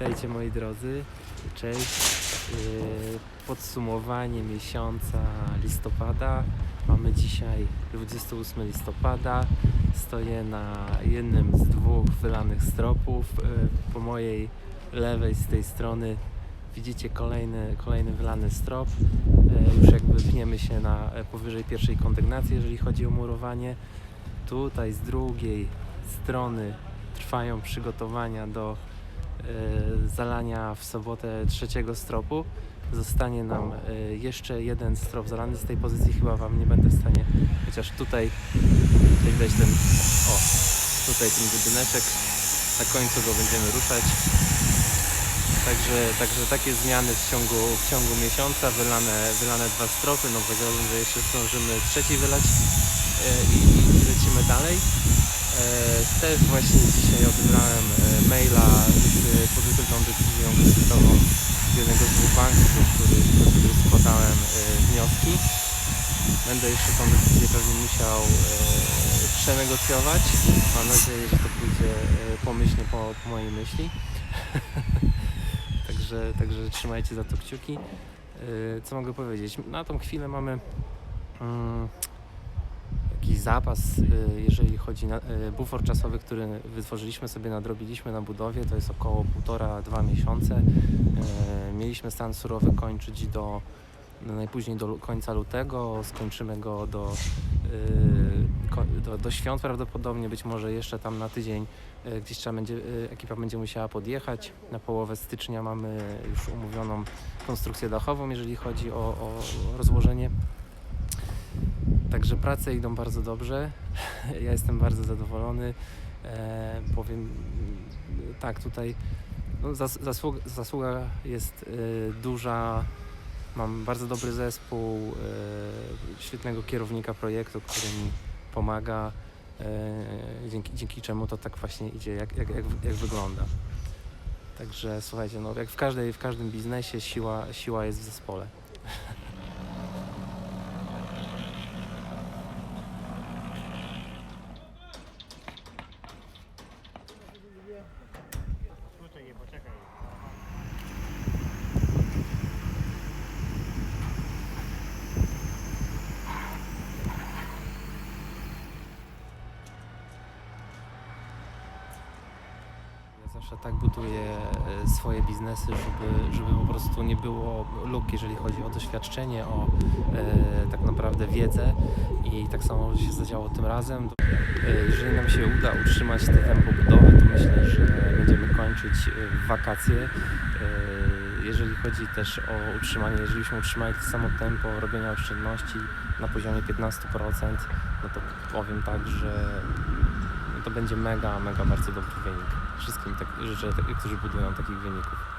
Witajcie moi drodzy, cześć. Yy, Podsumowanie miesiąca listopada. Mamy dzisiaj 28 listopada. Stoję na jednym z dwóch wylanych stropów. Yy, Po mojej lewej z tej strony widzicie kolejny, kolejny wylany strop. Yy, Już jakby pniemy się na e, powyżej pierwszej kondygnacji, jeżeli chodzi o murowanie. Tutaj z drugiej strony trwają przygotowania do zalania w sobotę trzeciego stropu. Zostanie nam e, jeszcze jeden strop zalany. Z tej pozycji chyba Wam nie będę w stanie, chociaż tutaj tutaj widać ten, o, tutaj ten budyneczek. Na końcu go będziemy ruszać. Także, także takie zmiany w ciągu, w ciągu miesiąca, wylane, wylane dwa stropy, no powiedziałbym, że jeszcze zdążymy trzeci wylać e, i, i lecimy dalej. E, Też właśnie dzisiaj odebrałem e, maila z pozytywną decyzją kredytową z jednego z dwóch banków, do których, do których składałem e, wnioski. Będę jeszcze tą decyzję pewnie musiał przenegocjować. Mam nadzieję, że to pójdzie pomyślnie po, po mojej myśli. także, także trzymajcie za to kciuki. Co mogę powiedzieć? Na tą chwilę mamy mm, jakiś zapas, y, jeżeli chodzi na y, bufor czasowy, który wytworzyliśmy sobie, nadrobiliśmy na budowie, to jest około 1,5-2 miesiące. Y, Mieliśmy stan surowy kończyć do no najpóźniej do końca lutego, skończymy go do, do, do świąt prawdopodobnie, być może jeszcze tam na tydzień gdzieś trzeba będzie, ekipa będzie musiała podjechać. Na połowę stycznia mamy już umówioną konstrukcję dachową, jeżeli chodzi o, o rozłożenie. Także prace idą bardzo dobrze. Ja jestem bardzo zadowolony. E, powiem mm, tak, tutaj no, zas, zasług, zasługa jest e, duża. Mam bardzo dobry zespół, e, świetnego kierownika projektu, który mi pomaga, e, dzięki, dzięki czemu to tak właśnie idzie, jak, jak, jak, jak wygląda. Także słuchajcie, no, jak w, każdej, w każdym biznesie siła, siła jest w zespole. Zawsze tak buduję e, swoje biznesy, żeby, żeby po prostu nie było luk, jeżeli chodzi o doświadczenie, o e, tak naprawdę wiedzę i tak samo się zadziało tym razem. E, jeżeli nam się uda utrzymać te tempo budowy, to myślę, że będziemy kończyć e, wakacje. E, jeżeli chodzi też o utrzymanie, jeżeli byśmy utrzymali to samo tempo robienia oszczędności na poziomie 15%, no to powiem tak, że będzie mega, mega bardzo dobry wynik. Wszystkim tak, życzę, którzy budują takich wyników.